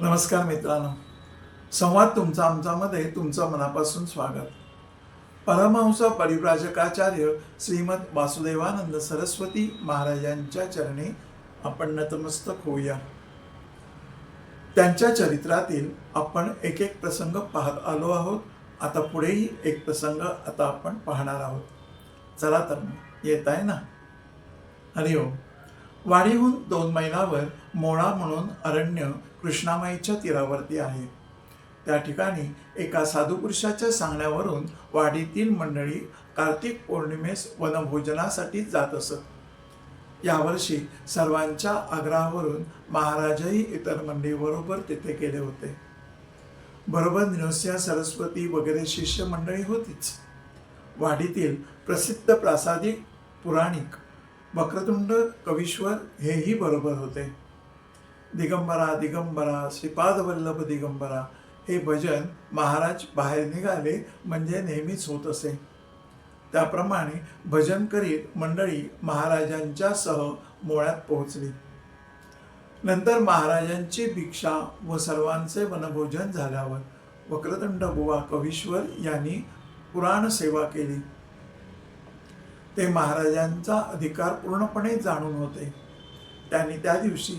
नमस्कार मित्रांनो. संवाद तुमचा आमच्यामध्ये तुमचं मनापासून स्वागत. परमहंस परिव्राजकाचार्य श्रीमद वासुदेवानंद सरस्वती महाराजांच्या चरणी आपण नतमस्तक होऊया. त्यांच्या चरित्रातील आपण एक एक प्रसंग पाहत आलो आहोत. आता पुढेही एक प्रसंग आता आपण पाहणार आहोत. चला तर मग येत आहे ना? हरिओम. वाढीहून दोन मैलावर मोळा म्हणून अरण्य कृष्णामाईच्या तीरावरती आहे. त्या ठिकाणी एका साधुपुरुषाच्या सांगण्यावरून वाडीतील मंडळी कार्तिक पौर्णिमेस वनभोजनासाठी जात असत. यावर्षी सर्वांच्या आग्रहावरून महाराजही इतर मंडळीबरोबर तिथे गेले होते. बरोबर निरसिंह सरस्वती वगैरे शिष्य मंडळी होतीच. वाडीतील प्रसिद्ध प्रासादिक पुराणिक वक्रतुंड कवीश्वर हेही बरोबर होते. दिगंबरा दिगंबरा श्रीपाद वल्लभ दिगंबरा हे भजन महाराज बाहेर निघाले म्हणजे नेहमीच होत असे. त्याप्रमाणे भजन करीत मंडळी महाराजांच्या सह मोळ्यात पोहोचली. नंतर महाराजांची भिक्षा व सर्वांचे वनभोजन झाल्यावर वक्रदंड बुवा कवीश्वर यांनी पुराण सेवा केली. ते महाराजांचा अधिकार पूर्णपणे जाणून होते. त्यांनी त्या दिवशी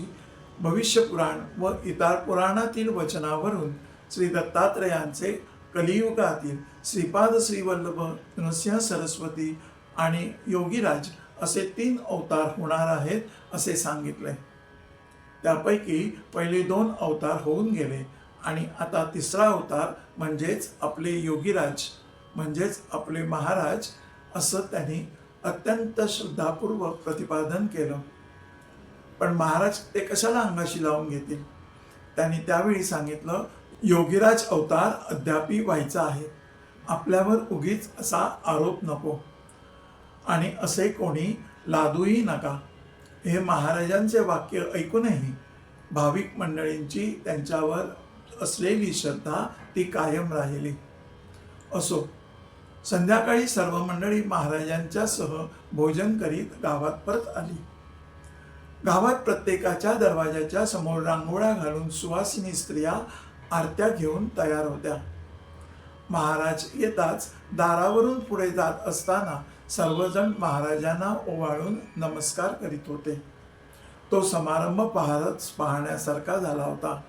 भविष्यपुराण व इतर पुराणातील वचनावरून श्री दत्तात्रयांचे कलियुगातील श्रीपाद श्रीवल्लभ नृसिंह सरस्वती आणि योगीराज असे तीन अवतार होणार आहेत असे सांगितले. त्यापैकी पहिले दोन अवतार होऊन गेले आणि आता तिसरा अवतार म्हणजेच आपले योगीराज म्हणजेच आपले महाराज असं त्यांनी अत्यंत श्रद्धापूर्वक प्रतिपादन केलं. पण महाराज ते कशाला अंगाशी लावून घेतील? त्यांनी त्यावेळी सांगितलं योगीराज अवतार अद्यापी व्हायचा आहे. आपल्यावर उगीच असा आरोप नको. आणि असे कोणी लादूही नका. हे महाराजांचे वाक्य ऐकूनही भाविक मंडळींची त्यांच्यावर असलेली श्रद्धा ती कायम राहिली. असो संध्याकाळी सर्व मंडळी महाराजांच्या सह भोजन करीत गावात परत आली. गावात प्रत्येकाच्या दरवाजाच्या समोर रांगोळ्या घालून सुवासिनी स्त्रिया आरत्या घेऊन तयार होत्या. महाराज येताच दारावरून पुढे जात असताना सर्वजण महाराजांना ओवाळून नमस्कार करीत होते. तो समारंभ पाहतच पाहण्यासारखा झाला होता.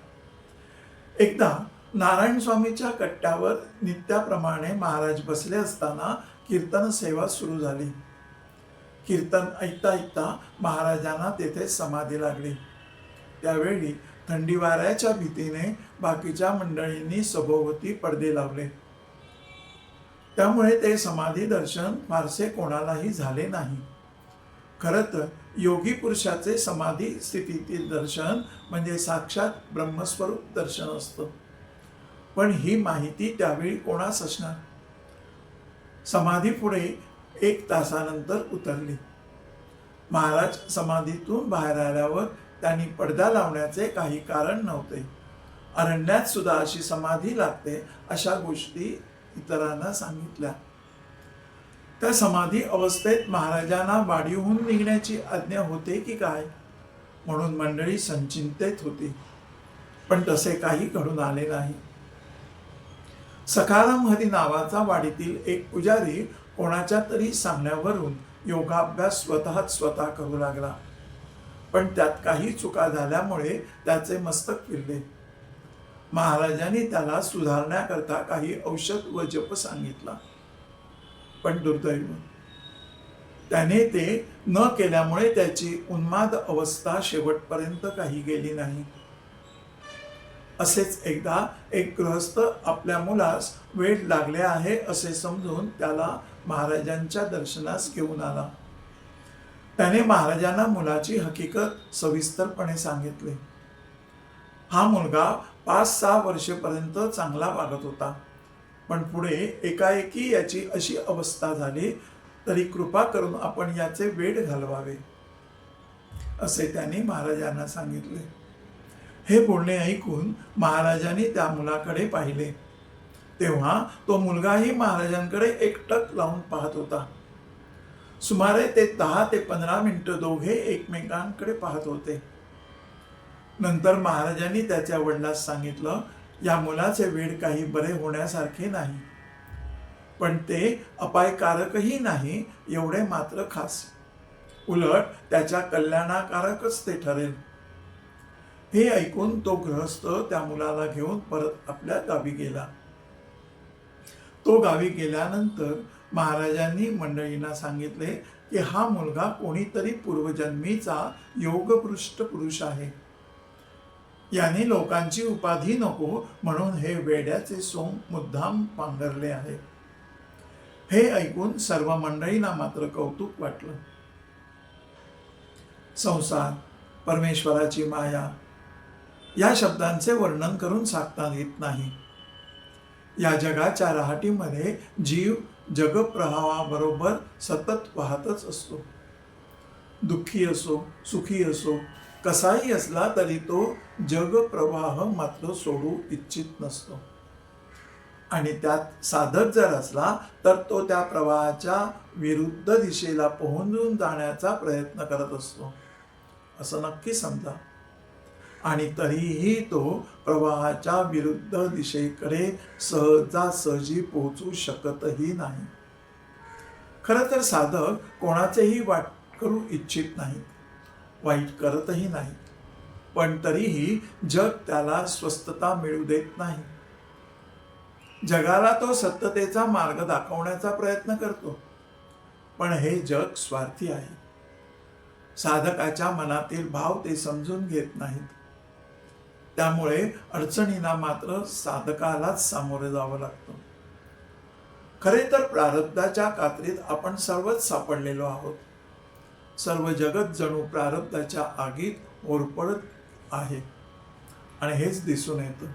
एकदा नारायण स्वामीच्या कट्ट्यावर नित्याप्रमाणे महाराज बसले असताना कीर्तन सेवा सुरू झाली. कीर्तन ऐकता ऐकता महाराजांना तेथे समाधी लागली. त्यावेळी थंडी वाऱ्याच्या भीतीने बाकीच्या मंडळींनी सभोवती पडदे लावले. त्यामुळे ते समाधी दर्शन फारसे कोणालाही झाले नाही. खरं तर योगी पुरुषाचे समाधी स्थितीतील दर्शन म्हणजे साक्षात ब्रह्मस्वरूप दर्शन असतं. पण ही माहिती त्यावेळी कोणास असणार? समाधी पुढे एक तासानंतर उतरली. महाराज समाधीतून बाहेर आल्यावर त्यांनी पडदा लावण्याचे काही कारण नव्हते. अरण्यात सुद्धा अशी समाधी लागते अशा गोष्टी इतरांना सांगितल्या. त्या समाधी अवस्थेत महाराजांना वाढीहून निघण्याची आज्ञा होते की काय? म्हणून मंडळी संचिंतेत होती. पण तसे काही घडून आले नाही. सखाराम हरी नावाचा वाडीतील एक पुजारी कोणाच्या तरी सांगण्यावरून योगाभ्यास स्वतःच स्वतः करू लागला. पण त्यात काही चुका झाल्यामुळे त्याचे मस्तक फिरले महाराजांनी त्याला सुधारण्याकरता काही औषध व जप सांगितला. पण दुर्दैव. त्याने ते न केल्यामुळे त्याची उन्माद अवस्था शेवटपर्यंत काही गेली नाही. असेच एकदा एक गृहस्थ आपल्या मुलास वेळ लागले आहे असे समजून त्याला महाराजांच्या दर्शनास घेऊन आला. त्याने महाराजांना मुलाची हकीकत सविस्तरपणे सांगितले. हा मुलगा पाच सहा वर्षेपर्यंत चांगला वागत होता. पण पुढे एकाएकी याची अशी अवस्था झाली तरी कृपा करून आपण याचे वेळ घालवावे असे त्यांनी महाराजांना सांगितले. हे बोलणे ऐकून महाराजांनी त्या मुलाकडे पाहिले. तेव्हा तो मुलगाही महाराजांकडे एकटक लावून पाहत होता. सुमारे ते दहा ते पंधरा मिनिटं दोघे एकमेकांकडे पाहत होते. नंतर महाराजांनी त्याच्या वडिलास सांगितलं या मुलाचे वेळ काही बरे होण्यासारखे नाही. पण ते अपायकारकही नाही एवढे मात्र खास. उलट त्याच्या कल्याणाकारकच ते ठरेल. हे ऐकून तो गृहस्थ त्या मुलाला घेऊन परत आपल्या गावी गेला. तो गावी गेल्यानंतर महाराजांनी मंडळींना सांगितले की हा मुलगा कोणीतरी पूर्वजन्मीचा योगपृष्ठ पुरुष आहे. याने लोकांची उपाधी नको म्हणून हे वेड्याचे सोंग मुद्दाम पांघरले आहे. हे ऐकून सर्व मंडळींना मात्र कौतुक वाटलं. संसार परमेश्वराची माया या शब्दांचे वर्णन करून सांगता येत नाही. या जगाच्या रहाटीमध्ये जीव जगप्रवाहाबरोबर सतत वाहतच असतो. दुःखी असो सुखी असो कसाही असला तरी तो जगप्रवाह मात्र सोडू इच्छित नसतो. आणि त्यात साधक जर असला तर तो त्या प्रवाहाच्या विरुद्ध दिशेला पोहोचून जाण्याचा प्रयत्न करत असतो. असं नक्की समजा. आणि तरीही तो प्रवाहाच्या विरुद्ध दिशेकडे सहजासहजी पोहोचू शकतही नाही. खरं तर साधक कोणाचेही वाट करू इच्छित नाहीत. वाईट करतही नाही पण तरीही जग त्याला स्वस्थता मिळू देत नाही. जगाला तो सत्यतेचा मार्ग दाखवण्याचा प्रयत्न करतो. पण हे जग स्वार्थी आहे. साधकाच्या मनातील भाव ते समजून घेत नाहीत. त्यामुळे अडचणींना मात्र साधकालाच सामोरे जावं लागतं. खरे तर प्रारब्धाच्या कात्रीत आपण सर्वच सापडलेलो आहोत. सर्व जगत जणू प्रारब्धाच्या आगीत ओरपडत आहे. आणि हेच दिसून येतं.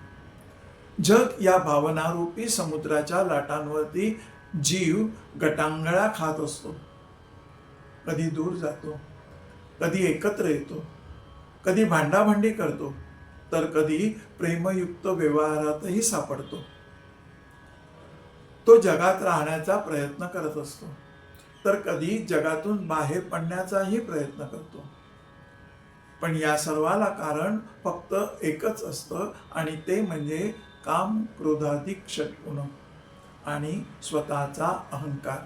जग या भावनारूपी समुद्राच्या लाटांवरती जीव गटांगळा खात असतो. कधी दूर जातो कधी एकत्र येतो कधी भांडाभांडी करतो तर कधी प्रेमयुक्त व्यवहारातही सापडतो. तो जगात राहण्याचा प्रयत्न करत असतो. तर कधी जगातून बाहेर पडण्याचाही प्रयत्न करतो. पण या सर्वाला कारण फक्त एकच असतं आणि ते म्हणजे काम क्रोधाधिक षटगुण आणि स्वतःचा अहंकार.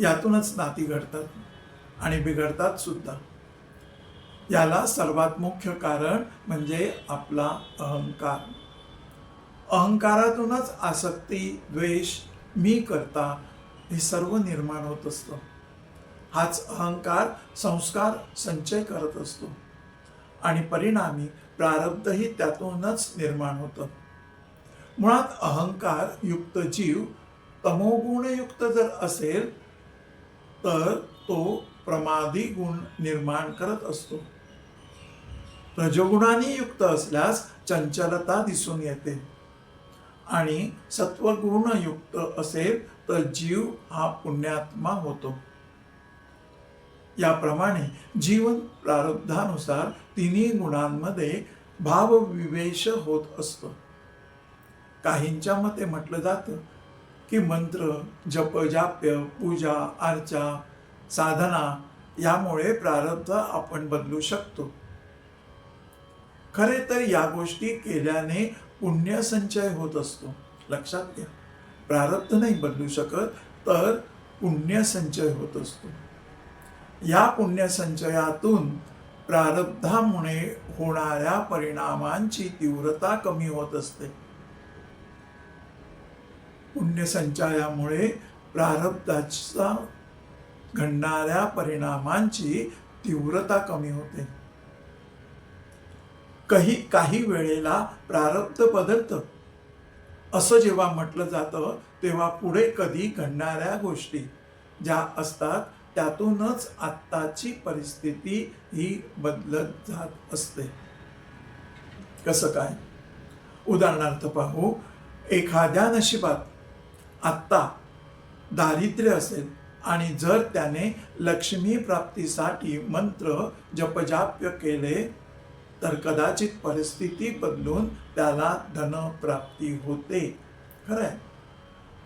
यातूनच नाती घडतात आणि बिघडतात सुद्धा. याला सर्वात मुख्य कारण म्हणजे आपला अहंकार. अहंकारातूनच आसक्ती द्वेष मी करता हे सर्व निर्माण होत असतं. हाच अहंकार संस्कार संचय करत असतो. आणि परिणामी प्रारब्धही त्यातूनच निर्माण होतं. मुळात अहंकार युक्त जीव तमोगुणयुक्त जर असेल तर तो प्रमादी गुण निर्माण करत असतो. रजगुणाने युक्त असल्यास चंचलता दिसून येते. आणि सत्वगुणयुक्त असेल तर जीव हा पुण्यात्मा होतो. याप्रमाणे जीवन प्रारब्धानुसार तिन्ही गुणांमध्ये भावविवेश होत असतो. काहींच्या मते म्हटलं जातं की मंत्र जप जाप्य पूजा अर्चा साधना यामुळे प्रारब्ध आपण बदलू शकतो. खरे तर या गोष्टी केल्याने पुण्य संचय होत असतो. लक्षात घ्या. प्रारब्ध नाही बदलू शकत तर पुण्य संचय होत असतो. या पुण्य संचयातून प्रारब्धामुळे होणाऱ्या परिणामांची तीव्रता कमी होत असते. पुण्य संचयामुळे प्रारब्धाचा घडणाऱ्या परिणामांची तीव्रता कमी होते. काही काही वेळेला प्रारब्ध बदलतं. असं जेव्हा म्हटलं जातं तेव्हा पुढे कधी घडणाऱ्या गोष्टी ज्या असतात त्यातूनच आत्ताची परिस्थिती ही बदलत जात असते. कसं काय? उदाहरणार्थ पाहू एखाद्या नशिबात आत्ता दारिद्र्य असेल आणि जर त्याने लक्ष्मी प्राप्तीसाठी मंत्र जपजाप्य केले तर कदाचित परिस्थिती बदलून त्याला धनप्राप्ती होते. खरंय.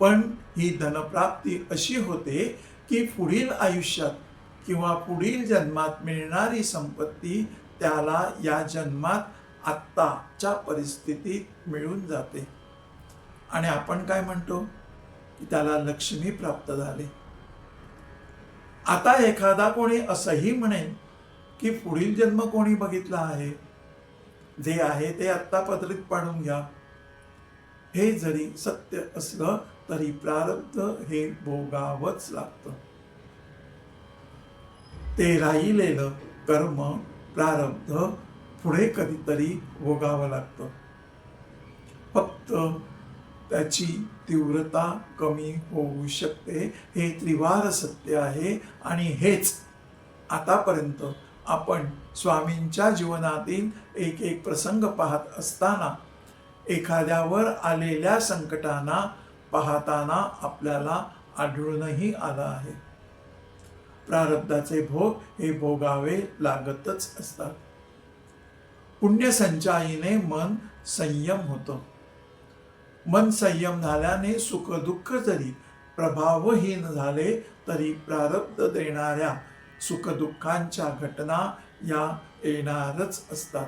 पण ही धनप्राप्ती अशी होते की पुढील आयुष्यात किंवा पुढील जन्मात मिळणारी संपत्ती त्याला या जन्मात आत्ताच्या परिस्थितीत मिळून जाते. आणि आपण काय म्हणतो? की त्याला लक्ष्मी प्राप्त झाली. आता एखादा कोणी असंही म्हणेल की पुढील जन्म कोणी बघितला आहे जे आहे ते आत्ता पदरीत पाडून घ्या. हे जरी सत्य असलं तरी प्रारब्ध हे भोगावंच लागतं. ते राहिलेलं कर्म प्रारब्ध पुढे कधीतरी भोगावं लागतं. फक्त त्याची तीव्रता कमी होऊ शकते. हे त्रिवार सत्य आहे आणि हेच आतापर्यंत आपण स्वामींच्या जीवनातील एक एक प्रसंग पाहत असताना एखाद्यावर आलेल्या संकटांना पाहताना आपल्याला आढळूनही आलं आहे. प्रारब्धाचे भोग हे भोगावे लागतच असतात. पुण्यसंचाईने मन संयम होतं. मन संयम झाल्याने सुख दुःख जरी प्रभावहीन झाले तरी प्रारब्ध देणाऱ्या सुखदुःखांच्या घटना या येणारच असतात.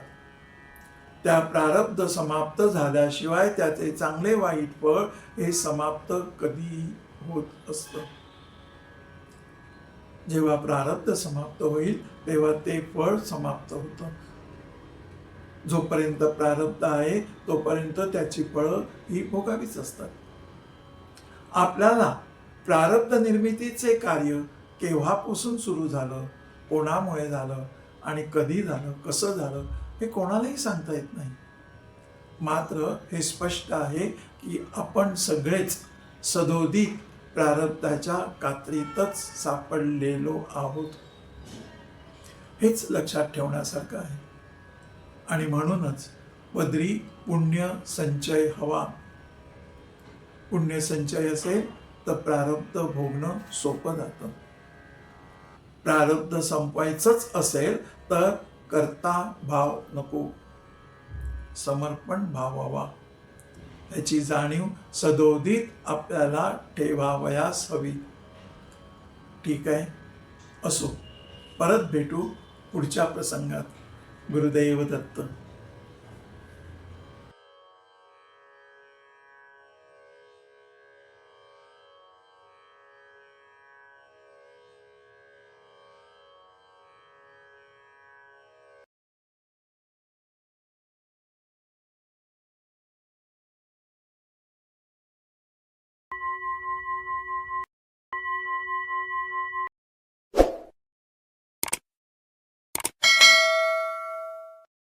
त्या प्रारब्ध समाप्त झाल्याशिवाय त्याचे चांगले वाईट फळ हे समाप्त कधी होत असत. जेव्हा प्रारब्ध समाप्त होईल तेव्हा ते फळ समाप्त होतं. जोपर्यंत प्रारब्ध आहे तोपर्यंत त्याची फळं ही भोगावीच असतात. आपल्याला प्रारब्ध निर्मितीचे कार्य केव्हापासून सुरू झालं कोणामुळे झालं आणि कधी झालं कसं झालं हे कोणालाही सांगता येत नाही. मात्र हे स्पष्ट आहे की आपण सगळेच सदोदित प्रारब्धाच्या कात्रीतच सापडलेलो आहोत. हेच लक्षात ठेवण्यासारखं आहे. आणि म्हणूनच पदरी पुण्य संचय हवा. पुण्य संचय असेल तर प्रारब्ध भोगणं सोपं जातं. प्रारब्ध संपवायचंच असेल तर करता भाव नको. समर्पण भावावा. त्याची जाणीव सदोदित आपल्याला ठेवावयास हवी. ठीक आहे? असो. परत भेटू पुढच्या प्रसंगात. ഗുരുദേവ് ദത്ത്